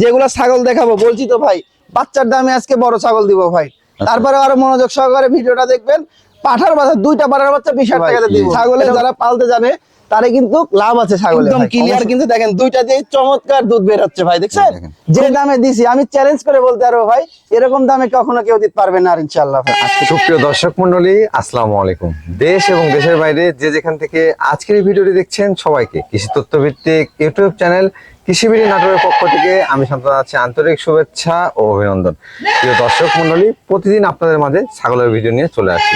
যেগুলো ছাগল দেখাবো বলছি তো ভাই বাচ্চার দামে আজকে বড় ছাগল দিব ভাই। তারপরে আরও মনোযোগ সহকারে ভিডিওটা দেখবেন পাঠার বাচ্চা দুইটা পাঠার বাচ্চা বিশ হাজার টাকাতে দিব। ছাগলে যারা পালতে জানে তারে কিন্তু লাভ আছে ছাগলে একদম ক্লিয়ার কিন্তু দেখেন দুইটা দিয়ে চমৎকার দুধ বের হচ্ছে ভাই দেখছেন? যে দামে দিছি আমি চ্যালেঞ্জ করে বলতে পারব ভাই এরকম দামে কখনো কেউ দিতে পারবে না আর আজকে সুপ্রিয় দর্শক মন্ডলী আসসালামু আলাইকুম। দেশ এবং দেশের বাইরে যে যেখান থেকে আজকের ভিডিওটি দেখছেন সবাইকে কৃষি তথ্য ভিত্তিক ইউটিউব চ্যানেল কৃষিবিড়ি নাটোরের পক্ষ থেকে আমি শান্তনা আছি। আন্তরিক শুভেচ্ছা ও অভিনন্দন। প্রিয় দর্শক মন্ডলী প্রতিদিন আপনাদের মাঝে ছাগলের ভিডিও নিয়ে চলে আসি।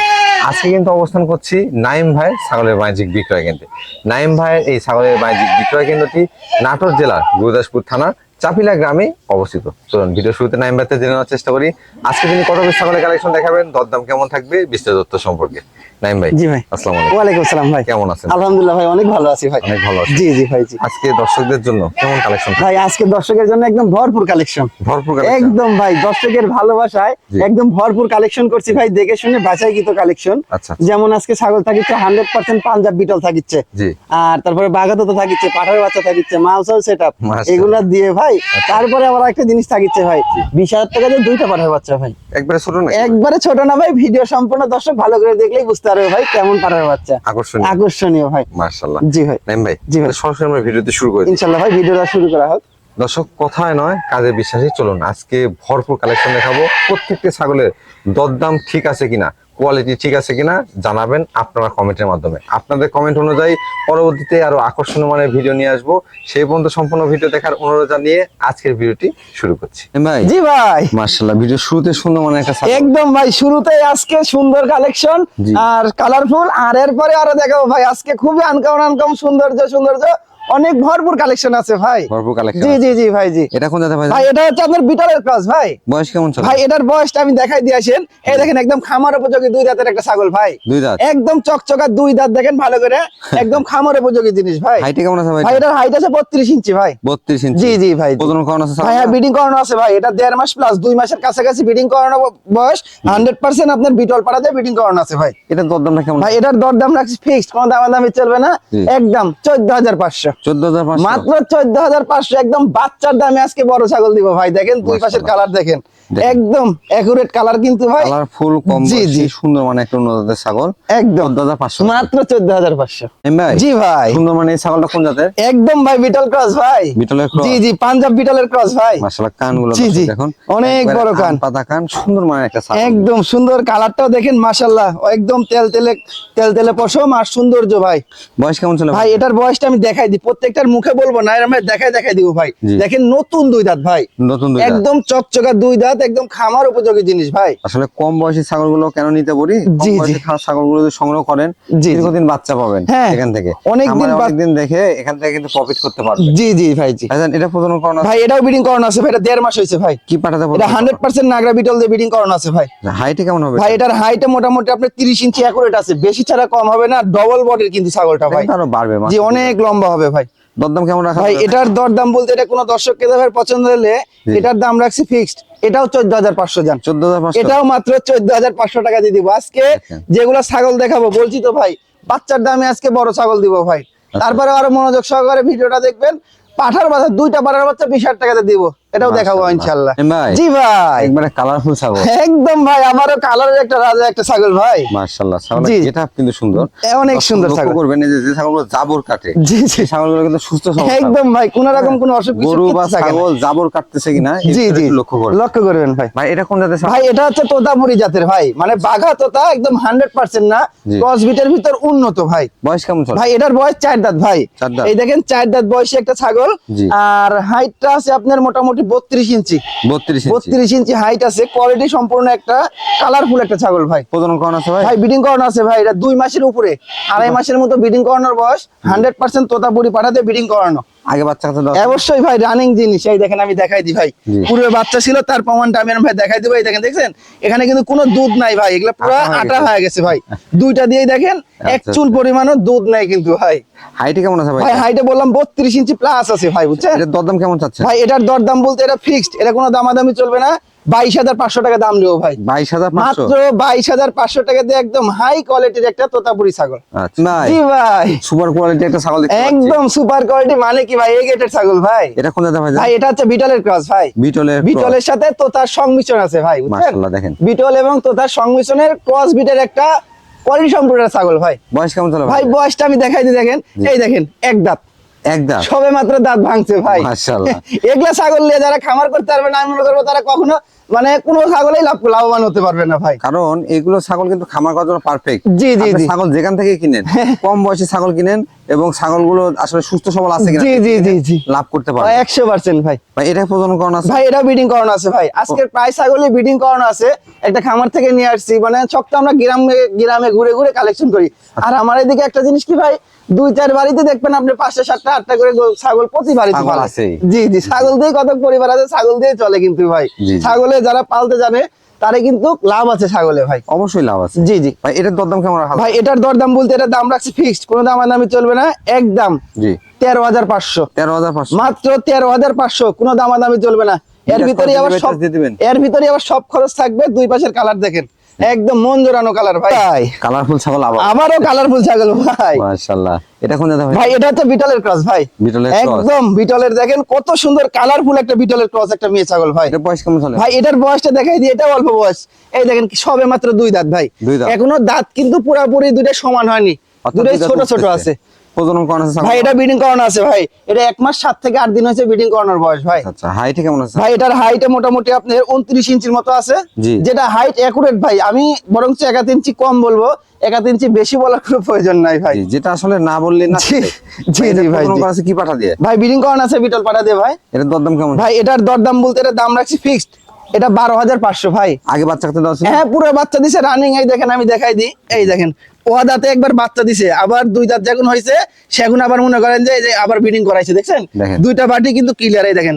আজকে কিন্তু অবস্থান করছি নাইম ভাইয়ের ছাগলের বাণিজ্যিক বিক্রয় কেন্দ্রে। নাইম ভাইয়ের এই ছাগলের বাণিজ্যিক বিক্রয় কেন্দ্রটি নাটোর জেলার গুরুদাসপুর থানা চাপিলা গ্রামে অবস্থিত। চলুন ভিডিও শুরুতে নাইম ভাইতে জেনে নেওয়ার চেষ্টা করি। আজকে তিনি কত ছাগলের কালেকশন দেখাবেন? দরদাম কেমন থাকবে? বিস্তারিত তথ্য সম্পর্কে। নাইম ভাই জি ভাই। আসসালামু আলাইকুম। ওয়ালাইকুম আসসালাম ভাই। কেমন আছেন? আলহামদুলিল্লাহ ভাই অনেক ভালো আছি ভাই। অনেক ভালো আছি জি জি ভাই জি। আজকে দর্শকদের জন্য কেমন কালেকশন ভাই আজকে দর্শকের জন্য একদম ভরপুর কালেকশন ভরপুর কালেকশন একদম ভাই দর্শকের ভালোবাসায় একদম ভরপুর কালেকশন করছি ভাই দেখে শুনে বাছাইকৃত কালেকশন আচ্ছা যেমন আজকে ছাগল থাকিচ্ছে হান্ড্রেড পার্সেন্ট পাঞ্জাব বিটল থাকিচ্ছে। জি। আর তারপরে বাগাতো তো থাকিচ্ছে পাঠার বাচ্চা থাকিচ্ছে মাউসাল সেট আপ এগুলা দিয়ে ভাই তারপরে আবার একটা জিনিস থাকিচ্ছে ভাই বিশ হাজার টাকা দিয়ে দুইটা পাঠার বাচ্চা ভাই। একবারে ছোট না একবারে ছোট না ভাই ভিডিও সম্পূর্ণ দর্শক ভালো করে দেখলেই বুঝতে পারবে ভাই কেমন পাঠার বাচ্চা? আকর্ষণীয়। আকর্ষণীয় ভাই। মাশাআল্লাহ। জি ভাই। নাইম ভাই জি ভাই। সরাসরি আমরা ভিডিওতে শুরু করি ইনশাল্লাহ ভাই ভিডিওটা শুরু করা হোক। দর্শক কথায় নয় কাজে বিশ্বাসী চলুন। আজকে ভরপুর কালেকশন দেখাবো। প্রত্যেকটা ছাগলের দরদাম ঠিক আছে কিনা? কোয়ালিটি ঠিক আছে কিনা জানাবেন আপনারা কমেন্টের মাধ্যমে। আপনাদের কমেন্ট অনুযায়ী পরবর্তীতে আরও আকর্ষণীয় মানের ভিডিও নিয়ে আসব। সেই পর্যন্ত সম্পূর্ণ ভিডিও দেখার অনুরোধ জানিয়ে আজকের ভিডিওটি শুরু করছি। ভাই জি ভাই। মার্শাল্লাহ ভিডিও শুরুতে সুন্দর মানে একটা। একদম ভাই শুরুতেই আজকে সুন্দর কালেকশন আর কালারফুল আর এরপরে আরও দেখাবো ভাই আজকে খুবই আনকাম আনকাম সৌন্দর্য সৌন্দর্য। অনেক ভরপুর কালেকশন আছে ভাই। ভরপুর কালেকশন জি জি জি ভাই জি। এটা কোন দাদা ভাই? ভাই এটা হচ্ছে আপনার বিটারের ক্রস ভাই। বয়স কেমন চলে? ভাই এটার বয়সটা আমি দেখাই দিয়ে আসেন। এই দেখেন একদম খামার উপযোগী দুই দাঁতের একটা ছাগল ভাই। দুই দাঁত একদম চকচকা দুই দাঁত দেখেন ভালো করে। একদম খামার উপযোগী জিনিস ভাই। হাইট কেমন আছে ভাই? ভাই এটার হাইট আছে 32 ইঞ্চি ভাই। 32 ইঞ্চি। জি জি ভাই। ওজন করানো আছে ভাই হ্যাঁ বিডিং করানো আছে ভাই। এটা দেড় মাস প্লাস দুই মাসের কাছাকাছি বিডিং করানো বয়স। 100% আপনার বিটল পাড়াতে বিডিং করানো আছে ভাই। এটা দরদাম কেমন? ভাই এটার দরদাম রাখছি ফিক্সড কোনো দামাদামি চলবে না। একদম 14500 মাত্র চোদ্দ হাজার পাঁচশো একদম বাচ্চার দামে আজকে বড় ছাগল দিব ভাই। দেখেন দুই পাশের কালার দেখেন দেখেন। একদম একুরেট কালার কিন্তু ভাই। কালারফুল কম জি, জি। সুন্দর মানে একটা উন্নত ছাগল। একদম। চোদ্দ হাজার পাঁচশো। মাত্র চোদ্দ হাজার পাঁচশো। এম ভাই জি ভাই। সুন্দর মানে ছাগলটা কোন জাতের? একদম ভাই বিটল ক্রস ভাই। বিটলের cross? জি জি পাঞ্জাব বিটলের ক্রস ভাই। মাশাআল্লাহ কানগুলো দেখুন অনেক বড় কান। পাতা কান সুন্দর মানে একটা ছাগল। একদম সুন্দর কালারটাও দেখেন মাশাল্লাহ একদম তেল তেলে তেল তেলে পশম আর সৌন্দর্য ভাই। বয়স কেমন ছিল? ভাই এটার বয়সটা আমি দেখাই দিই। প্রত্যেকটার মুখে বলব না এর আমি দেখাই দেখাই দিব ভাই। দেখেন নতুন দুই দাঁত ভাই। নতুন দুই দাঁত। একদম চকচকা দুই দাঁত একদম খামার উপযোগী জিনিস ভাই। আসলে কম বয়সী ছাগলগুলো কেন নিতে কম জি, জি। ছাগলগুলো যদি সংগ্রহ করেন। দীর্ঘদিন বাচ্চা পাবেন হ্যাঁ, এখান থেকে। অনেকদিন অনেকদিন দেখে এখান থেকে কিন্তু প্রফিট করতে পারবে জি জি ভাই জি। এটা প্রজনন করানো আছে? ভাই এটাও বিডিং করানো আছে ভাই এটা দেড় মাস হয়েছে ভাই। কি পাঠাতে এটা হান্ড্রেড পার্সেন্ট নাগরা বিটল দিয়ে বিডিং করানো আছে ভাই। হাইটে কেমন হবে? ভাই এটার হাইটে মোটামুটি আপনার তিরিশ ইঞ্চি অ্যাকুরেট আছে। বেশি ছাড়া কম হবে না ডবল বডির কিন্তু ছাগলটা ভাই। এটা আরও বাড়বে জি অনেক লম্বা হবে ভাই। দরদাম কেমন রাখা ভাই এটার দরদাম বলতে এটা কোনো দর্শক কেদার পছন্দ হলে এটার দাম রাখছি ফিক্সড এটাও চোদ্দ হাজার পাঁচশো যান চোদ্দ হাজার এটাও মাত্র চোদ্দ হাজার পাঁচশো টাকা দিয়ে দিব। আজকে দেখেন। যেগুলো ছাগল দেখাবো বলছি তো ভাই বাচ্চার দামে আজকে বড় ছাগল দিব ভাই। আচ্ছা। তারপরে আরও মনোযোগ সহকারে ভিডিওটা দেখবেন। পাঠার বাচ্চা দুইটা পাঠার বাচ্চা বিশ হাজার টাকাতে দিব। এটাও দেখাবো মাশাআল্লাহ। ইনশাল্লাহ জি ভাই। একবারে কালারফুল ছাগল। একদম ভাই আমারও কালারের একটা রাজা একটা ছাগল ভাই। মার্শাল্লাহ ছাগলের জি। গেটআপ কিন্তু সুন্দর। অনেক সুন্দর ছাগল। করবেন যে যে ছাগলগুলো জাবর কাটে জি জি। ছাগলগুলো কিন্তু সুস্থ সবল ছাগল। একদম ভাই কোন রকম কোন অসুখ গরু বা। ছাগল জাবর কাটতেছে কিনা জি জি। লক্ষ্য করবেন। লক্ষ্য করবেন ভাই। ভাই এটা কোন জাতের ভাই এটা হচ্ছে তোতাপুরি জাতের ভাই। মানে বাঘা তোতা একদম হান্ড্রেড পার্সেন্ট না জি। ক্রস বিটের ভিতর উন্নত ভাই। বয়স কেমন ভাই এটার বয়স চার দাঁত ভাই। এই দেখেন চার দাঁত বয়সী একটা ছাগল। আর হাইটটা আছে আপনার মোটামুটি বত্রিশ ইঞ্চি। বত্রিশ বত্রিশ ইঞ্চি হাইট আছে। কোয়ালিটি সম্পূর্ণ একটা কালারফুল একটা ছাগল ভাই। প্রজনন করানো আছে ভাই? ভাই বিডিং করানো আছে ভাই। এটা দুই মাসের উপরে। আড়াই মাসের মতো বিডিং করানোর বয়স। হান্ড্রেড পার্সেন্ট তোতাপুরি পাঠাতে বিডিং করানো। আগে বাচ্চা অবশ্যই ভাই রানিং জিনিস। এই দেখেন আমি দেখাই দিই ভাই। পুরো বাচ্চা ছিল তার প্রমাণটা আমি ভাই দেখাই দিব দেখেন দেখছেন? এখানে কিন্তু কোনো দুধ নাই ভাই এগুলো পুরো আটা হয়ে গেছে। ভাই। দুইটা দিয়েই দেখেন এক আচ্ছা, চুল পরিমাণও দুধ নাই কিন্তু ভাই। হাইটে কেমন আছে ভাই? ভাই হাইটে বললাম বত্রিশ ইঞ্চি প্লাস আছে ভাই বুঝছেন? এটার দরদাম কেমন চাচ্ছে ভাই এটার দরদাম বলতে এটা ফিক্সড এটা কোনো দামাদামি চলবে না। বাইশ হাজার পাঁচশো টাকা দাম নেব ভাই। বাইশ হাজার মাত্র বাইশ হাজার পাঁচশো টাকা দিয়ে একদম হাই কোয়ালিটির একটা তোতাপুরি ছাগল। আচ্ছা। ভাই জি ভাই। সুপার কোয়ালিটি একটা ছাগল একদম সুপার কোয়ালিটি মানে কি ভাই? এই গেটের ছাগল ভাই। এটা কোন জাতের ভাই? ভাই এটা হচ্ছে বিটলের ক্রস ভাই। বিটলের বিটলের সাথে তোতার সংমিশ্রণ আছে ভাই মাশাআল্লাহ দেখেন। বিটল এবং তোতার সংমিশ্রণের ক্রস বিটের একটা কোয়ালিটি সম্পূর্ণ ছাগল ভাই। বয়স কেমন ভাই বয়সটা আমি দেখাই দিই দেখেন। এই দেখেন এক দাঁত। এক দাঁত সবে মাত্র দাঁত ভাঙছে ভাই। মাশাআল্লাহ। এগুলা ছাগল নিয়ে যারা খামার করতে পারবে না আমি মনে করব তারা কখনো মানে কোনো ছাগলেই লাভ লাভবান হতে পারবে না ভাই। কারণ এগুলো ছাগল কিন্তু খামার করার জন্য পারফেক্ট জি, জি, জি। ছাগল যেখান থেকে কিনেন কম বয়সী ছাগল কিনেন এবং ছাগলগুলো আসলে সুস্থ সবল আছে কিনা জি জি জি জি। লাভ করতে পারবে। একশো পার্সেন্ট ভাই। ভাই এটা প্রজনন করানো আছে? ভাই এটা বিডিং করানো আছে ভাই। আজকের প্রায় ছাগলই বিডিং করানো আছে। একটা খামার থেকে নিয়ে আসছি মানে চকটা আমরা গ্রামে গ্রামে ঘুরে ঘুরে কালেকশন করি। আর আমার এদিকে একটা জিনিস কি ভাই? দুই চার বাড়িতে দেখবেন আপনি পাঁচটা সাতটা আটটা করে ছাগল প্রতি বাড়িতে জি জি ছাগল দিয়ে কত পরিবার আছে ছাগল দিয়ে চলে কিন্তু ভাই। ছাগলে যারা পালতে জানে তারে কিন্তু লাভ আছে ছাগলে ভাই। অবশ্যই লাভ আছে। জি জি। ভাই এটার দরদাম কেমন ভাই এটার দরদাম বলতে এটা দাম রাখছি ফিক্সড কোনো দাম দামি চলবে না একদম জি। তেরো হাজার পাঁচশো। তেরো হাজার পাঁচশো। মাত্র তেরো হাজার পাঁচশো কোনো দামাদামি চলবে না। এর ভিতরে আবার সব। এর ভিতরে আবার সব খরচ থাকবে দুই পাশের কালার দেখেন। একদম মন জোড়ানো কালার ভাই। কালারফুল ছাগল আবার। আবারও কালারফুল ছাগল ভাই। মাশাআল্লাহ। এটা কোন জাতের ভাই এটা হচ্ছে বিটলের ক্রস ভাই। বিটলের cross। একদম বিটলের দেখেন কত সুন্দর কালারফুল একটা বিটলের ক্রস একটা মেয়ে ছাগল ভাই। এটা বয়স কেমন চলে? ভাই এটার বয়সটা দেখাই দিই এটা অল্প বয়স। এই দেখেন কি সবে মাত্র দুই দাঁত ভাই। দুই দাঁত। এখনও দাঁত কিন্তু পুরোপুরি দুইটা সমান হয়নি। দুটাই ছোট ছোট আছে। প্রজনন করানো আছে? ভাই এটা ব্রিডিং করানো আছে ভাই। এটা এক মাস সাত থেকে আট দিন হয়েছে ব্রিডিং করানোর বয়স ভাই। আচ্ছা হাইটে কেমন আছে? ভাই এটার হাইটে মোটামুটি আপনার উনত্রিশ ইঞ্চির মতো আছে। যেটা হাইট ভাই আমি বরঞ্চ ইঞ্চি কম বলব ইঞ্চি বেশি বলার কোনো প্রয়োজন নাই ভাই। যেটা আসলে না বললে না জি, জি, ভাই। আছে কি পাঠা দিয়ে? ভাই বিডিং করানো আছে বিটল পাঠা দিয়ে ভাই। এটার দরদাম কেমন? ভাই এটার দরদাম বলতে এটা দাম রাখছি ফিক্সড এটা বারো হাজার পাঁচশো ভাই। আগে বাচ্চা হ্যাঁ পুরো বাচ্চা দিছে রানিং এই দেখেন আমি দেখাই দিই। এই দেখেন ও দাঁতে একবার বাচ্চা দিছে আবার দুই দাঁত যখন হয়েছে সেগুন আবার মনে করেন যে আবার ব্রিডিং করাইছে দেখছেন? দুইটা বাটি কিন্তু ক্লিয়ার এই দেখেন।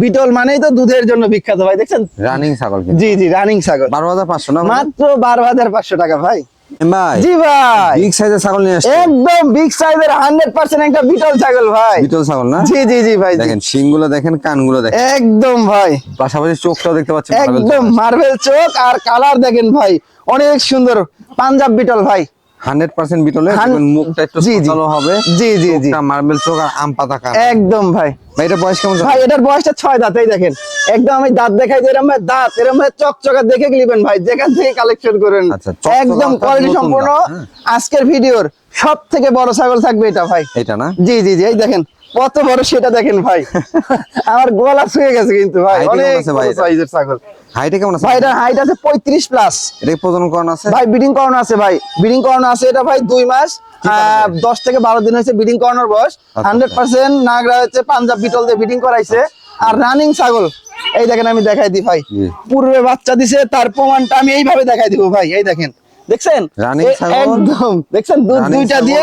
বিটল মানেই তো দুধের জন্য বিখ্যাত ভাই দেখছেন? রানিং ছাগল জি জি রানিং ছাগল। বারো হাজার পাঁচশো না মাত্র বারো হাজার পাঁচশো টাকা ভাই। ভাই জি ভাই। বিগ সাইজের ছাগল নিয়ে একদম বিগ সাইজের হান্ড্রেড পার্সেন্ট একটা বিটল ছাগল ভাই। বিটল ছাগল না? জি জি জি ভাই। দেখেন শিংগুলো দেখেন কানগুলো দেখেন। একদম ভাই। পাশাপাশি চোখটাও দেখতে পাচ্ছেন একদম মার্বেল চোখ আর কালার দেখেন ভাই অনেক সুন্দর পাঞ্জাব বিটল ভাই। হান্ড্রেড পার্সেন্ট বিটলে মুখটা একটু। ভালো হবে। জি জি জি। মার্বেল চোখ আর আম পাতা একদম ভাই। ভাই এটা বয়স কেমন? ভাই এটার বয়সটা ছয় দাঁত এই দেখেন। একদম আমি দাঁত দেখাই যে ভাই দাঁত। ভাই চকচকা দেখে নিবেন ভাই। যেখান থেকে কালেকশন করেন। আচ্ছা, একদম কোয়ালিটি সম্পূর্ণ হ্যাঁ। আজকের ভিডিওর সব থেকে বড় ছাগল থাকবে এটা ভাই। এটা না? জি জি জি এই দেখেন। কত বড় সেটা দেখেন ভাই। আমার গলা ছুঁয়ে গেছে কিন্তু ভাই অনেক? সাইজের ছাগল। হাইটে কেমন আছে? ভাই এটা হাইট আছে পঁয়ত্রিশ প্লাস এটা প্রজনন করানো আছে? ভাই বিডিং করানো আছে ভাই। বিডিং করানো আছে এটা ভাই দুই মাস। কি কারণে? আহ, দশ থেকে বারো দিন হয়েছে বয়স। আচ্ছা। হান্ড্রেড পার্সেন্ট নাগরা হচ্ছে পাঞ্জাব বিটল দিয়ে করাইছে। আর রানিং ছাগল এই দেখেন আমি দেখাই দিই ভাই। পূর্বে বাচ্চা দিছে তার প্রমাণটা আমি এইভাবে দেখাই দিব ভাই এই দেখেন। দেখছেন? একদম দেখছেন দুধ দুইটা দিয়ে।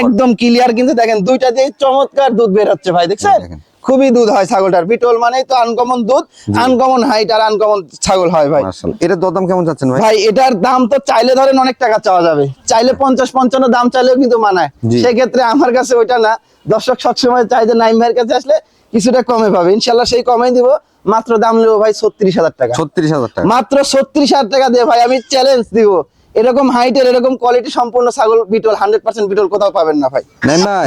একদম ক্লিয়ার কিন্তু দেখেন দুইটা দিয়ে চমৎকার দুধ বের হচ্ছে ভাই দেখছেন। খুবই দুধ হয় ছাগলটার। বিটল মানেই তো আনকমন দুধ আনকমন হাইট আর আনকমন ছাগল হয় ভাই। এটার দরদাম কেমন যাচ্ছেন ভাই? ভাই এটার দাম তো চাইলে ধরেন অনেক টাকা চাওয়া যাবে। চাইলে পঞ্চাশ পঞ্চান্ন দাম চাইলেও কিন্তু মানায়। সেক্ষেত্রে আমার কাছে ওইটা না। দর্শক সবসময় চাই যে নাইম ভাইয়ের কাছে আসলে কিছুটা কমে পাবে। ইনশাল্লাহ সেই কমে দিব। মাত্র দাম নেব ভাই ছত্রিশ হাজার টাকা। ছত্রিশ হাজার টাকা। মাত্র ছত্রিশ হাজার টাকা দিয়ে ভাই আমি চ্যালেঞ্জ দিব। এরকম হাইটের এরকম কোয়ালিটি সম্পূর্ণ ছাগল বিটল হান্ড্রেড পার্সেন্ট বিটল কোথাও পাবেন না ভাই।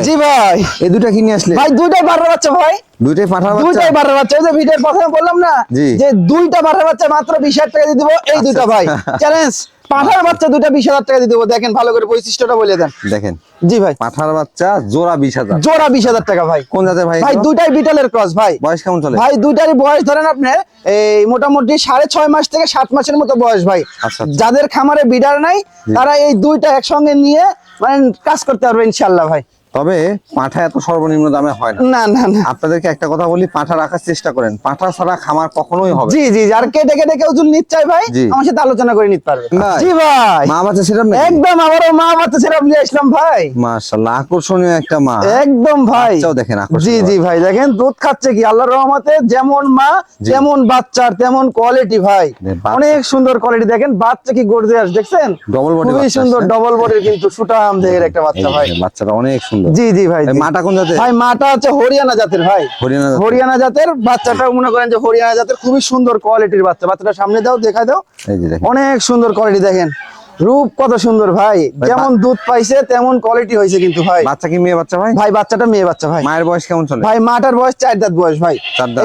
জি ভাই। এই দুটা কিনে আসলে ভাই দুইটাই বারো বাচ্চা ভাই। দুইটাই পাঠার বাচ্চা? দুইটাই বারো বাচ্চা। ওই যে ভিডিওর প্রথমে বললাম না যে দুইটা বাচ্চা মাত্র বিশ হাজার টাকা দিয়ে দিবো। এই দুইটা ভাই চ্যালেঞ্জ পাঠার বাচ্চা দুইটা টাকা দিয়ে দিবো। দেখেন ভালো করে বৈশিষ্ট্যটা বলে দেন। দেখেন। জি ভাই। পাঠার বাচ্চা জোড়া বিশ হাজার। জোড়া বিশ হাজার টাকা ভাই। কোন জাতের ভাই ভাই দুইটাই বিটলের ক্রস ভাই। বয়স কেমন চলে? ভাই দুইটারই বয়স ধরেন আপনার এই মোটামুটি সাড়ে ছয় মাস থেকে সাত মাসের মতো বয়স ভাই। আচ্ছা, আচ্ছা। যাদের খামারে বিডার নাই তারা এই দুইটা একসঙ্গে নিয়ে মানে কাজ করতে পারবে ইনশাল্লাহ ভাই। তবে পাঠা এত সর্বনিম্ন দামে হয় না। না না আপনাদেরকে একটা কথা বলি পাঠা রাখার চেষ্টা করেন। পাঠা ছাড়া খামার কখনোই হবে জি জি আর কেটে কেটে কেউ যদি নিতে চাই ভাই। আমার সাথে আলোচনা করে নিতে পারবে। জি ভাই। মা বাচ্চা সেরকম নাকি? একদম আমারও মা বাচ্চা সেরাপ নিয়ে আসলাম ভাই। মাশাআল্লাহ আকর্ষণীয় একটা মা। একদম ভাই। বাচ্চাও দেখেন আকর্ষণীয় জি জি ভাই। দেখেন দুধ খাচ্ছে কি? আল্লাহর রহমতে যেমন মা জি। তেমন বাচ্চার তেমন কোয়ালিটি ভাই। অনেক সুন্দর কোয়ালিটি দেখেন বাচ্চা কি গর্জিয়াস দেখছেন? Double body খুবই সুন্দর। ডবল বডির কিন্তু সুটাম দেহের একটা বাচ্চা ভাই। বাচ্চাটা অনেক সুন্দর। সুন্দর জি জি ভাই মাটা কোন জাতের? ভাই মাটা হচ্ছে হরিয়ানা জাতের ভাই। হরিয়ানা জাতের? হরিয়ানা জাতের বাচ্চাটা মনে করেন যে হরিয়ানা জাতের খুবই সুন্দর কোয়ালিটির বাচ্চা। বাচ্চাটা সামনে দাও দেখা দাও। অনেক সুন্দর কোয়ালিটি দেখেন। রূপ কত সুন্দর ভাই। যেমন দুধ পাইছে তেমন কোয়ালিটি হয়েছে কিন্তু ভাই। বাচ্চা কি মেয়ে বাচ্চা ভাই? ভাই বাচ্চাটা মেয়ে বাচ্চা ভাই। মায়ের বয়স কেমন চলে? ভাই মাটার বয়স চার দাঁত বয়স ভাই।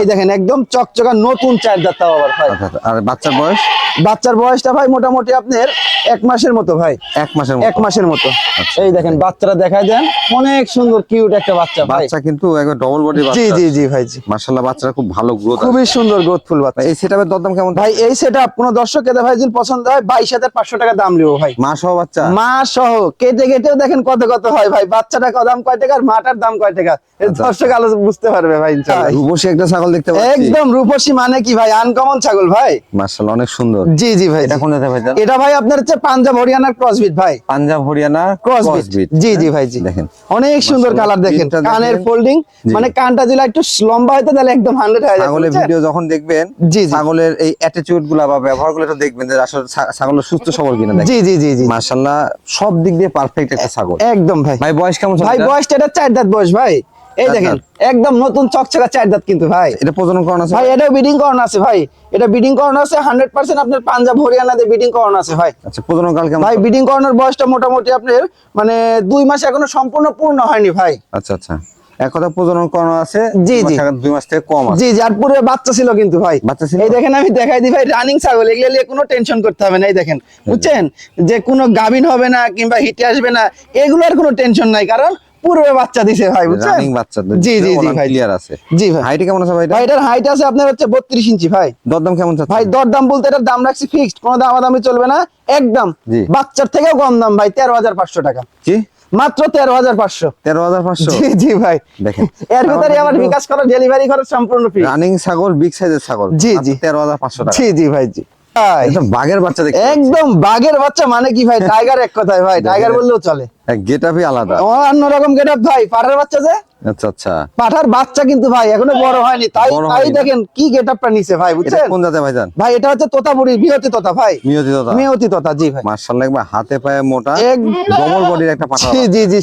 এই দেখেন একদম চকচকা নতুন চার দাঁত তাও আবার ভাই। আচ্ছা আচ্ছা। আর বাচ্চার বয়স? বাচ্চার বয়সটা ভাই মোটামুটি আপনার এক মাসের মতো ভাই। এক মাসের এক মাসের মতো। আচ্ছা। এই দেখেন বাচ্চারা দেখাই দেন। অনেক সুন্দর কিউট একটা বাচ্চা ভাই। বাচ্চা কিন্তু একবার ডবল বডি জি বাচ্চা। জি জি ভাই জি। মাশাআল্লাহ বাচ্চাটা খুব ভালো গ্রোথ খুবই সুন্দর গ্রোথফুল বাচ্চা। এই সেটআপের দরদাম কেমন ভাই এই সেট আপ কোন দর্শক কেটে ভাই যদি পছন্দ হয় বাইশ হাজার পাঁচশো টাকা দাম লিবো ভাই। মা সহ বাচ্চা? মা সহ। কেটে কেটেও দেখেন কত কত হয় ভাই। বাচ্চাটা দাম কয় টাকা মাটার দাম কয় টাকা? আচ্ছা। দর্শক আলো বুঝতে পারবে ভাই রূপসী একটা ছাগল দেখতে পাচ্ছি। একদম রূপসী মানে কি ভাই? আনকমন ছাগল ভাই। মাশাআল্লাহ অনেক সুন্দর। জি জি ভাই এটা জি। ভাই এটা ভাই আপনার হচ্ছে পাঞ্জাব হরিয়ানার ক্রসবিট ভাই। পাঞ্জাব হরিয়ানা ক্রসবিট জি জি ভাই জি। দেখেন। অনেক সুন্দর কালার দেখেন। কানের ফোল্ডিং মানে কানটা যদি একটু লম্বা তাহলে একদম হান্ড্রেড হয়ে যাবে ছাগলের ভিডিও যখন দেখবেন জি। ছাগলের এই অ্যাটিটিউডগুলা বা ব্যবহারগুলো দেখবেন যে আসলে ছাগলের সুস্থ সবল কিনা জি জি জি জি মাশাআল্লাহ সব দিক দিয়ে পারফেক্ট একটা ছাগল। একদম ভাই। ভাই বয়স কেমন ভাই এটা? বয়সটা এটা চার দাঁত বয়স ভাই। এই দেখেন একদম নতুন চকচকা চার দাঁত কিন্তু ভাই। এটা প্রজনন করানো আছে? ভাই এটাও বিডিং করানো আছে ভাই। এটা বিডিং করানো আছে হান্ড্রেড পার্সেন্ট আপনার পাঞ্জাব হরিয়ানাতে বিডিং করানো আছে ভাই। আচ্ছা প্রজনন কাল কেমন ভাই বিডিং করানোর বয়সটা মোটামুটি আপনার মানে দুই মাস এখনও সম্পূর্ণ পূর্ণ হয়নি ভাই। আচ্ছা আচ্ছা। এক প্রজনন করানো আছে জি, জি। দুই মাস থেকে কম জি জি আর বাচ্চা ছিল কিন্তু ভাই। বাচ্চা ছিল? এই দেখেন আমি দেখাই দিই ভাই রানিং ছাগল এগুলো নিয়ে কোনো টেনশন করতে হবে না এই দেখেন। বুঝছেন? যে কোনো গাভিন হবে না কিংবা হিটে আসবে না এগুলোর কোনো টেনশন নাই কারণ পূর্বে বাচ্চা দিছে ভাই বুঝছেন? রানিং বাচ্চা জি জি জি ভাই। ক্লিয়ার আছে। জি ভাই। হাইট কেমন আছে ভাই ভাই এটার হাইট আছে আপনার হচ্ছে বত্রিশ ইঞ্চি ভাই। দরদাম কেমন চাচ্ছে ভাই দর দাম বলতে এটার দাম রাখছি ফিক্সড কোনো দামাদামি চলবে না একদম। জি। বাচ্চার থেকেও কম দাম ভাই তেরো হাজার পাঁচশো টাকা। কি মাত্র তেরো হাজার পাঁচশো। তেরো হাজার পাঁচশো? জি জি ভাই। দেখেন। এর ভিতরে আমার বিকাশ করা ডেলিভারি খরচ সম্পূর্ণ ফ্রি রানিং ছাগল বিগ সাইজের ছাগল। জি, জি। তেরো হাজার পাঁচশো জি জি ভাই জি। এটা বাঘের বাচ্চা দেখে একদম বাঘের বাচ্চা মানে কি ভাই? টাইগার এক কথায় ভাই। টাইগার বললেও চলে। গেট আপই আলাদা। অন্যরকম গেট আপ ভাই। পাড়ার বাচ্চা যে? আচ্ছা আচ্ছা। পাঠার বাচ্চা কিন্তু ভাই এখনও বড় হয়নি। তাই তাই দেখেন কি গেট আপটা নিছে ভাই বুঝছেন? কোন জাতে ভাইজান? ভাই এটা হচ্ছে তোতাপুরি বিহতি তোতা ভাই। মিয়তি দাদা মিহতি তোতা জি ভাই। মার্শাল্লাহ একবার হাতে পায়ে মোটা ডবল বডির একটা পাঠা জি জি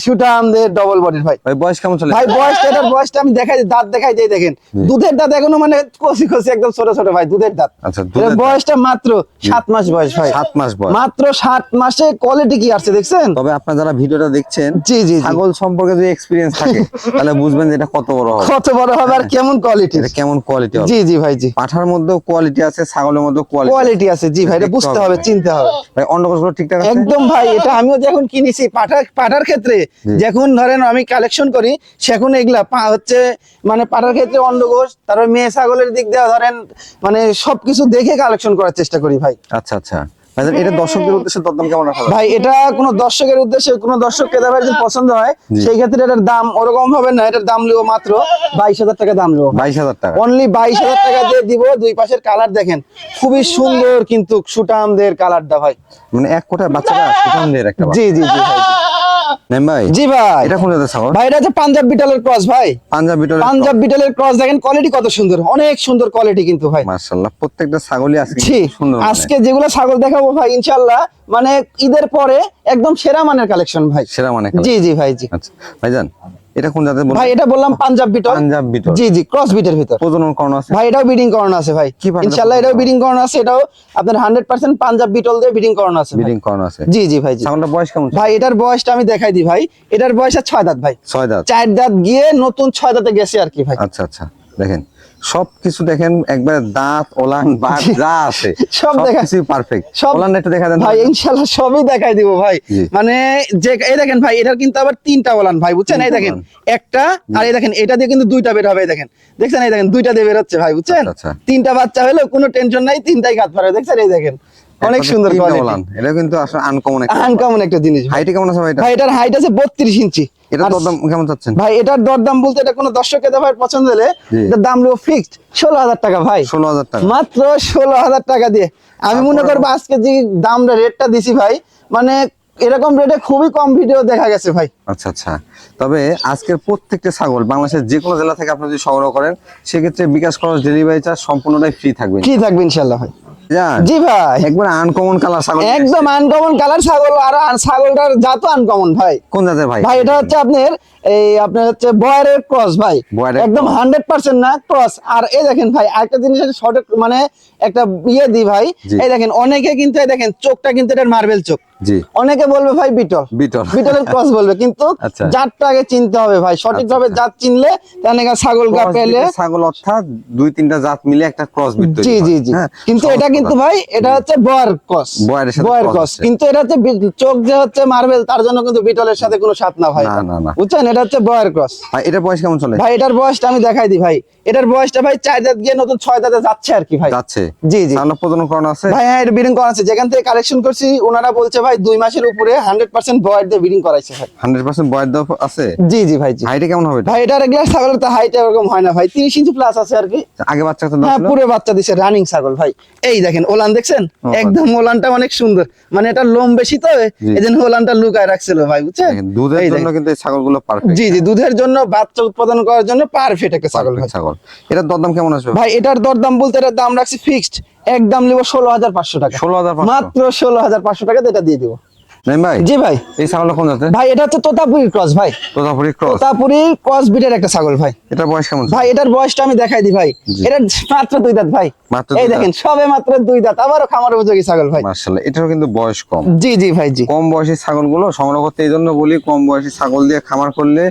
ডবল বডির ভাই। ভাই বয়স কেমন চলে? ভাই এটার বয়সটা আমি দেখাই দাঁত দেখাই যাই দেখেন। দুধের দাঁত এখনও মানে কষি কষি একদম ছোট ছোট ভাই দুধের দাঁত। আচ্ছা দুধের বয়সটা মাত্র সাত মাস বয়স ভাই। সাত মাস বয়স। মাত্র সাত মাসে কোয়ালিটি কি আসছে দেখছেন? তবে আপনারা যারা ভিডিওটা দেখছেন জি জি জি। ছাগল সম্পর্কে যদি এক্সপিরিয়েন্স থাকে তাহলে বুঝবেন যে এটা কত বড় হবে। কত বড় হবে আর কেমন কোয়ালিটি এটা কেমন কোয়ালিটি হবে? জি জি ভাই জি। পাঠার মধ্যেও কোয়ালিটি আছে ছাগলের মধ্যেও কোয়ালিটি কোয়ালিটি আছে জি ভাই এটা বুঝতে হবে। চিনতে হবে। ভাই অন্ডকোষগুলো ঠিকঠাক আছে? একদম ভাই এটা আমিও যখন কিনেছি পাঠার পাঠার ক্ষেত্রে যখন ধরেন আমি কালেকশন করি সেখন এগুলা পা- হচ্ছে মানে পাঠার ক্ষেত্রে অন্ডকোষ তারপর মেয়ে ছাগলের দিক দিয়ে ধরেন মানে সবকিছু দেখে কালেকশন করার চেষ্টা করি ভাই। আচ্ছা আচ্ছা। ভাইজান এটা দর্শকদের উদ্দেশ্যে দরদাম কেমন রাখা ভাই এটা কোনো দর্শকের উদ্দেশ্যে কোনো দর্শক ক্রেতা ভাই যদি পছন্দ হয় সেই ক্ষেত্রে এটার দাম ওরকম হবে না এটার দাম মাত্র বাইশ হাজার টাকা দাম বাইশ হাজার টাকা। অনলি বাইশ হাজার টাকা দিয়ে দিব দুই পাশের কালার দেখেন। খুবই সুন্দর কিন্তু সুটামদের কালারটা ভাই। মানে এক কোটা বাচ্চারা একটা জি জি জি ভাই। নেন ভাই। জি ভাই। এটা কোন জাতের ছাগল ভাই এটা যে পাঞ্জাব বিটলের ক্রস ভাই। পাঞ্জাব বিটলের পাঞ্জাব বিটলের ক্রস দেখেন কোয়ালিটি কত সুন্দর। অনেক সুন্দর কোয়ালিটি কিন্তু ভাই। মাশাআল্লাহ প্রত্যেকটা ছাগলই আজকে জি সুন্দর। আজকে যেগুলো ছাগল দেখাবো ভাই ইনশাআল্লাহ মানে ঈদের পরে একদম সেরা মানের কালেকশন ভাই। সেরা মানে জি জি ভাই জি। আচ্ছা ভাইজান এটা কোন জাতের ভাই এটা বললাম পাঞ্জাব বিটল। পাঞ্জাব বিটল। জি জি ক্রস বিটের ভিতর। প্রজনন করানো আছে? ভাই এটাও বিডিং করানো আছে ভাই। ইনশাআল্লাহ এটাও ব্রিডিং বিডিং করানো আছে এটাও আপনার হান্ড্রেড পার্সেন্ট পাঞ্জাব বিটল দিয়ে বিডিং করানো আছে। ব্রিডিং করানো আছে। জি জি ভাই জি। ছাগলটা বয়স কেমন ভাই এটার বয়সটা আমি দেখাই দিই ভাই। এটার বয়স আর ছয় দাঁত ভাই। ছয় দাঁত। চার দাঁত গিয়ে নতুন ছয় দাঁতে গেছে আর কি ভাই। আচ্ছা আচ্ছা। দেখেন সবকিছু দেখেন একবার দাঁত ওলান বাট যা আছে সব দেখা- কিছু পারফেক্ট সব- ওলান একটু দেখা দেন ভাই ইনশাল্লাহ সবই দেখাই দিব ভাই। মানে যে এই দেখেন ভাই এটার কিন্তু আবার তিনটা ওলান ভাই বুঝছেন? এই দেখেন একটা আর এই দেখেন এটা দিয়ে কিন্তু দুইটা বের হবে এই দেখেন। দেখছেন? এই দেখেন দুইটা দিয়ে বের হচ্ছে ভাই বুঝছেন? আচ্ছা, আচ্ছা। তিনটা বাচ্চা হলে কোনো টেনশন নাই তিনটাই কাজ পারে দেখছেন? এই দেখেন। অনেক সুন্দর কোয়ালিটি এটা কিন্তু আসলে আনকমন একটা আনকমন একটা জিনিস। হাইটে কেমন আছে ভাই এটা? ভাই এটার হাইট আছে বত্রিশ ইঞ্চি। এটা আর তো দাম কেমন চাচ্ছেন? ভাই এটার দরদাম বলতে এটা কোনো দর্শক ক্রেতা ভাই পছন্দ হলে। এটার দাম ফিক্সড ষোলো হাজার টাকা ভাই। ষোলো হাজার টাকা। মাত্র ষোলো হাজার টাকা দিয়ে। আমি মনে করব আজকে যে দামটা রেটটা দিছি ভাই মানে এরকম রেটে খুবই কম ভিডিও দেখা গেছে ভাই। আচ্ছা আচ্ছা। তবে আজকের প্রত্যেকটা ছাগল বাংলাদেশের যে কোনো জেলা থেকে আপনি যদি সংগ্রহ করেন সেক্ষেত্রে বিকাশ খরচ ডেলিভারি চার্জ সম্পূর্ণটাই ফ্রি থাকবে। ফ্রি থাকবে ইনশাল্লাহ ভাই। জি ভাই। একবার আনকমন কালার ছাগল একদম আনকমন কালার ছাগল আর ছাগলটার জাত আনকমন ভাই। কোন জাতের ভাই? ভাই এটা হচ্ছে আপনার এই আপনার হচ্ছে বয়ারের ক্রস ভাই। একদম হান্ড্রেড পার্সেন্ট না ক্রস। আর এই দেখেন ভাই আরেকটা জিনিস শর্ট মানে একটা ইয়ে দি ভাই। এই দেখেন অনেকে কিন্তু এই দেখেন চোখটা কিন্তু এটার মার্বেল চোখ। অনেকে বলবে ভাই বিটল। বিটল। বিটলের ক্রস বলবে। কিন্তু আচ্ছা। জাতটা আগে চিনতে হবে ভাই। সঠিকভাবে আচ্ছা। জাত চিনলে তাহলে ছাগল গা পেলে ছাগল অর্থাৎ দুই তিনটা জাত মিলে একটা ক্রস বিট জি জি জি। কিন্তু এটা কিন্তু ভাই এটা হচ্ছে বয়ার ক্রস। বয়ার ক্রস কিন্তু এটা হচ্ছে চোখ যে হচ্ছে মার্বেল তার জন্য কিন্তু বিটলের সাথে কোনো সাথ না ভাই। বুঝছেন? এটা হচ্ছে বয়ার ক্রস। এটা বয়স কেমন চলে? ভাই এটার বয়সটা আমি দেখাই দিই ভাই। এটার বয়সটা ভাই চার দাঁত গিয়ে নতুন ছয় দাঁতে যাচ্ছে আর কি ভাই। যাচ্ছে? জি জি। ছাগল প্রজনন করানো আছে? ভাই হ্যাঁ এটা ব্রিডিং আছে। যেখান থেকে কালেকশন করছি ওনারা বলছে ভাই দুই মাসের উপরে হান্ড্রেড পার্সেন্ট বয়ার দিয়ে ব্রিডিং করাইছে ভাই। হান্ড্রেড পার্সেন্ট বয়স দেওয়া আছে? জি জি ভাই জি। হাইটে কেমন হবে ভাই এটা রেগুলার ছাগলের তো হাইট এরকম হয় না ভাই। তিরিশ ইঞ্চি প্লাস আছে আর কি। আগে বাচ্চা তো হ্যাঁ পুরো বাচ্চা দিছে রানিং ছাগল ভাই। এই দেখেন ওলান দেখছেন? একদম ওলানটা অনেক সুন্দর। মানে এটা লোম বেশি তো এই জন্য ওলানটা লুকায় রাখছিল ভাই বুঝছেন? দুধের জন্য। কিন্তু ছাগলগুলো পারফেক্ট জি জি দুধের জন্য বাচ্চা উৎপাদন করার জন্য পারফেক্ট একটা ছাগল ছাগল। এটার দরদাম কেমন আসবে? ভাই এটার দরদাম বলতে এটার দাম রাখছি ফিক্সড একদম নিব ষোলো হাজার পাঁচশো টাকা। ষোলো হাজার মাত্র ষোলো হাজার পাঁচশো টাকা এটা দিয়ে দিব। ভাই? জি ভাই। এই ছাগলটা কোন জাতের? ভাই এটা হচ্ছে তোতাপুরি ক্রস ভাই। তোতাপুরি ক্রস। তোতাপুরি ক্রস বিটের একটা ছাগল ভাই। বয়স কেমন? ভাই এটার বয়সটা আমি দেখাই দিই ভাই। এটা মাত্র দুই দাঁত ভাই। এই দেখেন সবে মাত্র দুই দাঁত। আবারও খামার উপযোগী ছাগল ভাই। এটারও কিন্তু বয়স কম। জি জি ভাই জি। কম বয়সী ছাগলগুলো সংগ্রহ করতে এই জন্য বলি কম বয়সী ছাগল দিয়ে খামার করলে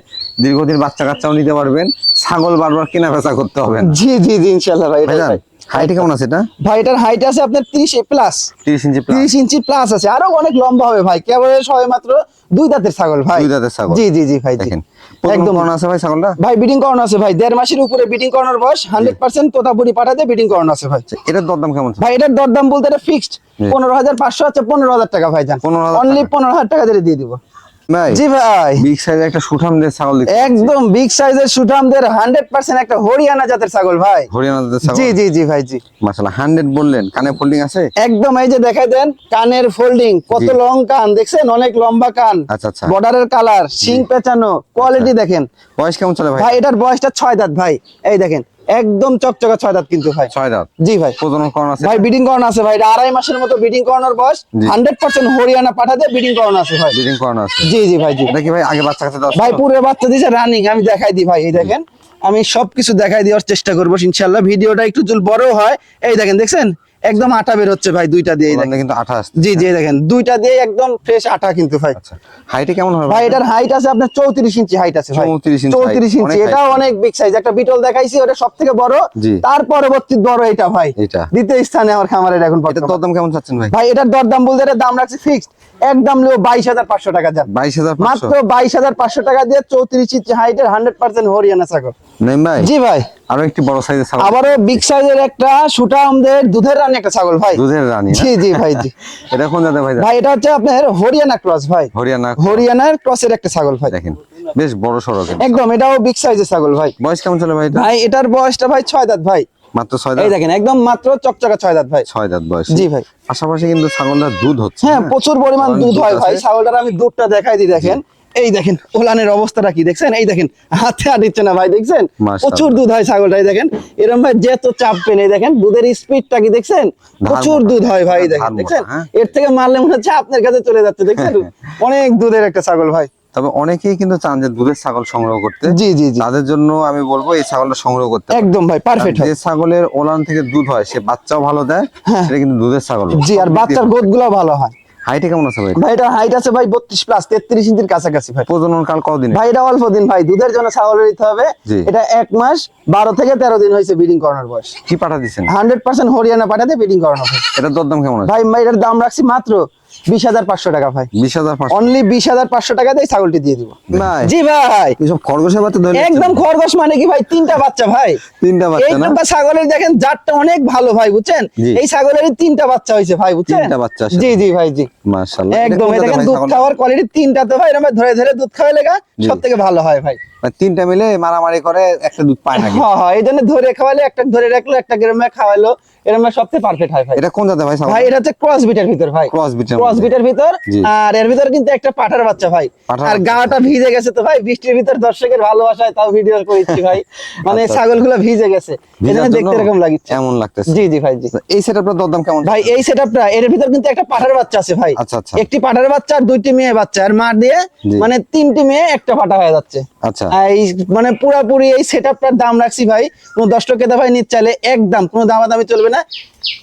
দীর্ঘদিন বাচ্চা কাচ্চাও নিতে পারবেন। ছাগল বারবার কেনা বেচা করতে হবে জি জি জি ইনশাল্লাহ ভাই। হাইট কেমন আছে এটা? ভাই এটার হাইট আছে আপনার তিরিশ প্লাস তিরিশ ইঞ্চি plus। তিরিশ ইঞ্চি প্লাস আছে। আরও অনেক লম্বা হবে ভাই। কেবল সবে মাত্র দুই দাঁতের ছাগল ভাই। দুই দাঁতের ছাগল। জি জি জি ভাই দেখেন একদম। আছে ভাই ছাগলটা? ভাই বিডিং করানো আছে ভাই। দেড় মাসের উপরে বিডিং করানোর বয়স হান্ড্রেড পার্সেন্ট তোতাপুরি পাঠাতে বিডিং করানো আছে ভাই। এটার দরদাম কেমন? ভাই এটার দরদাম বলতে এটা ফিক্সড পনেরো হাজার পাঁচশো আছে পনেরো হাজার টাকা ভাই যান 15,000 অনলি টাকা। পনেরো হাজার টাকা দিয়ে দিয়ে দিব। ভাই জি ভাই। বিগ সাইজের একটা সুঠাম ছাগল একদম বিগ সাইজের সুঠামদের একটা হরিয়ানা জাতের ছাগল ভাই। হরিয়ানা জাতের ছাগল? জি জি জি ভাই জি। মাশাআল্লাহ 100 বললেন। কানে ফোল্ডিং আছে? একদম এই যে দেখাই দেন কানের ফোল্ডিং কত লং কান দেখছেন? অনেক লম্বা কান। আচ্ছা, আচ্ছা। বর্ডারের কালার শিং পেঁচানো কোয়ালিটি দেখেন। বয়স কেমন চলে ভাই? ভাই এটার বয়সটা ছয় দাঁত ভাই। এই দেখেন একদম চকচকা ছয় দাঁত কিন্তু ভাই। ছয় দাঁত? জি ভাই। প্রজনন করানো আছে? ভাই ব্রিডিং করানো আছে ভাই। এটা আড়াই মাসের মতো ব্রিডিং করানোর বয়স। হান্ড্রেড পার্সেন্ট হরিয়ানা পাঠাতে ব্রিডিং করানো আছে ভাই। ব্রিডিং করানো আছে। জি জি ভাই জি। দেখি ভাই আগে বাচ্চা কাছে দাও ভাই পুরো বাচ্চা দিছে রানিং আমি দেখাই দিই ভাই এই দেখেন। আমি সবকিছু দেখাই দেওয়ার চেষ্টা করব ইনশাল্লাহ ভিডিওটা একটু জুল বড় হয়। এই দেখেন দেখছেন? একদম আটা বের হচ্ছে ভাই দুইটা দিয়ে দেখেন। কিন্তু 28 জি জি দেখেন দুইটা দিয়ে একদম ফ্রেশ আটা কিন্তু ভাই। আচ্ছা হাইটে কেমন হবে ভাই এটার হাইট আছে আপনার চৌত্রিশ ইঞ্চি হাইট আছে ভাই। 34 ইঞ্চি চৌত্রিশ height, ইঞ্চি অনেক এটাও height। অনেক বিগ সাইজ একটা বিটল দেখাইছি ওটা সব থেকে বড়। তার পরবর্তী বড় এটা ভাই। এটা। দ্বিতীয় স্থানে আমার খামারের এখন এটা। দরদাম কেমন চাচ্ছেন ভাই? ভাই এটার দরদাম বলতে এটার দাম রাখছি ফিক্সড একদম হাজার পাঁচশো টাকা যান। 22500 মাত্র বাইশ হাজার পাঁচশো টাকা দিয়ে চৌত্রিশ ইঞ্চি হাইটের হান্ড্রেড পার্সেন্ট হরিয়ানা ছাগল। নেম ভাই? জি ভাই। আরও একটি বড় সাইজের ছাগল। আবারও বিগ সাইজের একটা সুটা আমাদের দুধের রানী একটা ছাগল ভাই। দুধের রানী জি জি ভাই জি। এটা কোন জাতের ভাই? ভাই এটা হচ্ছে আপনার হরিয়ানা ক্রস ভাই। হরিয়ানা হরিয়ানার ক্রসের একটা ছাগল ভাই। দেখেন বেশ বড় একদম এটাও বিগ সাইজের ছাগল ভাই। বয়স কেমন চলে ভাই ভাই এটার বয়সটা ভাই ছয় দাঁত ভাই। মাত্র ছয় এই দেখেন একদম মাত্র চকচকা ছয় দাঁত ভাই। ছয় দাঁত বয়স। জি ভাই। পাশাপাশি কিন্তু ছাগলটার দুধ হচ্ছে হ্যাঁ প্রচুর পরিমাণ দুধ হয় ভাই। ছাগলটার আমি দুধটা দেখাই দিই দেখেন। এই দেখেন ওলানের অবস্থাটা কি দেখছেন? এই দেখেন হাতে আর দিচ্ছে না ভাই দেখছেন? প্রচুর দুধ হয় ছাগলটা দেখেন। এরকম ভাই যে তো চাপ পেন এই দেখেন দুধের স্পিডটা কি দেখছেন? প্রচুর দুধ হয় ভাই দেখেন দেখছেন? হ্যাঁ। এর থেকে মারলে মনে হচ্ছে আপনার কাছে চলে যাচ্ছে দেখছেন? অনেক দুধের একটা ছাগল ভাই। তবে অনেকেই কিন্তু চান যে দুধের ছাগল সংগ্রহ করতে। জি জি জি। তাদের জন্য আমি বলব এই ছাগলটা সংগ্রহ করতে একদম ভাই পারফেক্ট যে ছাগলের ওলান থেকে দুধ হয় সে বাচ্চাও ভালো দেয় হ্যাঁ। সেটা কিন্তু দুধের ছাগল জি আর বাচ্চার গোদগুলো ভালো হয়। হাইটে কেমন আছে ভাই? ভাই এটা হাইট আছে ভাই বত্রিশ প্লাস তেত্রিশ ইঞ্চির কাছাকাছি ভাই। প্রজনন কাল কতদিন ভাই এটা অল্প দিন ভাই দুধের জন্য ছাগলের দিতে হবে। এটা এক মাস বারো থেকে তেরো দিন হয়েছে ব্রিডিং করানোর বয়স। কি পাঠা দিবেন হান্ড্রেড পার্সেন্ট হরিয়ানা পাঠাতে ব্রিডিং করানো ভাই এটার দরদাম কেমন আছে? ভাই ভাই এটার দাম রাখছি মাত্র বিশ হাজার পাঁচশো টাকা ভাই। বিশ হাজার অনলি বিশ হাজার পাঁচশো টাকা দিয়ে ছাগলটি দিয়ে দিব। জি ভাই। এসব খরগোশের বাচ্চা একদম খরগোশ মানে কি ভাই? তিনটা বাচ্চা ভাই। তিনটা বাচ্চা না? ছাগলের দেখেন জাতটা অনেক ভালো ভাই বুঝছেন? এই ছাগলের তিনটা বাচ্চা হয়েছে ভাই বুঝছেন? তিনটা বাচ্চা জি জি ভাই জি। মাশাআল্লাহ। একদম দেখেন দুধ খাওয়ার কোয়ালিটি তিনটা তো ভাই এরকম ধরে ধরে দুধ খাওয়া লেগা সব থেকে ভালো হয় ভাই। মানে তিনটা মিলে মারামারি করে একটা দুধ পায় নাকি হ্যাঁ হ্যাঁ এই জন্য ধরে খাওয়ালে একটা ধরে রাখল একটা গ্রামে খাওয়ালো এরকম সবচেয়ে পারফেক্ট হয় ভাই এটা কোন জাতের ভাই ভাই এটা হচ্ছে ক্রস বিটের ভিতর ভাই। Cross breed ক্রস বিটের ভিতর আর এর ভিতর কিন্তু একটা পাঠার বাচ্চা ভাই। আর বাচ্চা। গাটা ভিজে গেছে তো ভাই। বৃষ্টির ভিতর দর্শকের ভালোবাসায় তাও ভিডিও করেছি ভাই। মানে। ছাগলগুলো ভিজে গেছে। এই ভিজার দেখতে এরকম লাগছে। এমন লাগতেছে। জি জি ভাই জি। এই সেটআপটার দরদাম কেমন? ভাই এই সেটআপটা এর ভিতর কিন্তু একটা বাচ্চা আছে ভাই। আচ্ছা, আচ্ছা। একটি পাঠার বাচ্চা আর দুইটি মেয়ে বাচ্চা। আর মার দিয়ে মানে তিনটি মেয়ে একটা পাঠা হয়ে যাচ্ছে। আচ্ছা। এই মানে পুরাপুরি এই সেটআপটার দাম রাখছি ভাই। কোন দশ টাকা ভাই নিতে চাইলে একদম কোনো দামাদামি চলবে না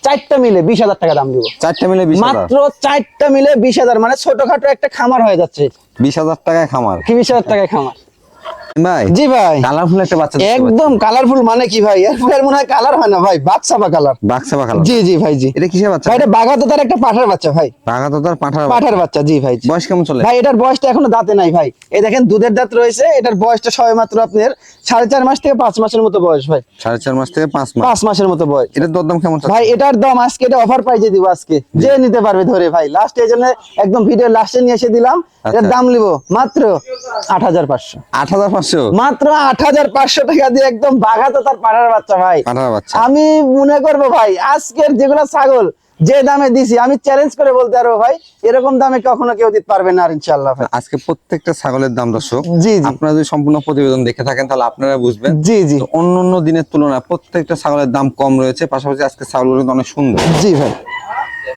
চারটা মিলে বিশ হাজার টাকা দাম দিব। চারটা মিলে মাত্র চারটা মিলে বিশ হাজার মানে ছোটখাটো একটা খামার হয়ে যাচ্ছে। বিশ হাজার টাকায় খামার। কি বিশ হাজার টাকায় খামার? ভাই। জি ভাই। কালারফুল একটা বাচ্চা একদম কালারফুল মানে কি ভাই? এর এর মনে হয় কালার হয় না ভাই? বাচ্চা কালার? বাক্সা কালার। জি জি ভাই জি। এটা কিসের বাচ্চা? এটা বাঘাতে একটা পাঠার বাচ্চা ভাই। বাঘা পাঠার পাঠার বাচ্চা জি ভাই বয়স কেমন চলে? ভাই এটার বয়সটা এখনও দাঁতে নাই ভাই। এই দেখেন দুধের দাঁত রয়েছে এটার বয়সটা সবে মাত্র আপনার সাড়ে চার মাস থেকে পাঁচ মাসের মতো বয়স ভাই। সাড়ে চার মাস থেকে পাঁচ মাস। পাঁচ মাসের মতো বয়স। এটার দরদাম কেমন ভাই এটার দাম আজকে এটা অফার প্রাইজে দিব আজকে। যে নিতে পারবে ধরে ভাই। লাস্ট এই জন্য একদম ভিডিও লাস্টে নিয়ে এসে দিলাম। এটার আচ্ছা। দাম নিব মাত্র আট হাজার পাঁচশো। আট হাজার পাঁচশো। মাত্র আট হাজার পাঁচশো টাকা দিয়ে একদম বাঘাতে তার পাড়ার বাচ্চা ভাই। পাঠার বাচ্চা। আমি মনে করব ভাই আজকের যেগুলো ছাগল যে দামে দিছি আমি চ্যালেঞ্জ করে বলতে পারব ভাই এরকম দামে কখনো কেউ দিতে পারবে না ইনশাল্লাহ আজকে প্রত্যেকটা ছাগলের দাম দর্শক জি জি। আপনারা যদি সম্পূর্ণ প্রতিবেদন দেখে থাকেন তাহলে আপনারা বুঝবেন। জি জি। অন্য অন্য দিনের তুলনায় প্রত্যেকটা ছাগলের দাম কম রয়েছে পাশাপাশি আজকে ছাগলগুলো অনেক সুন্দর। জি ভাই।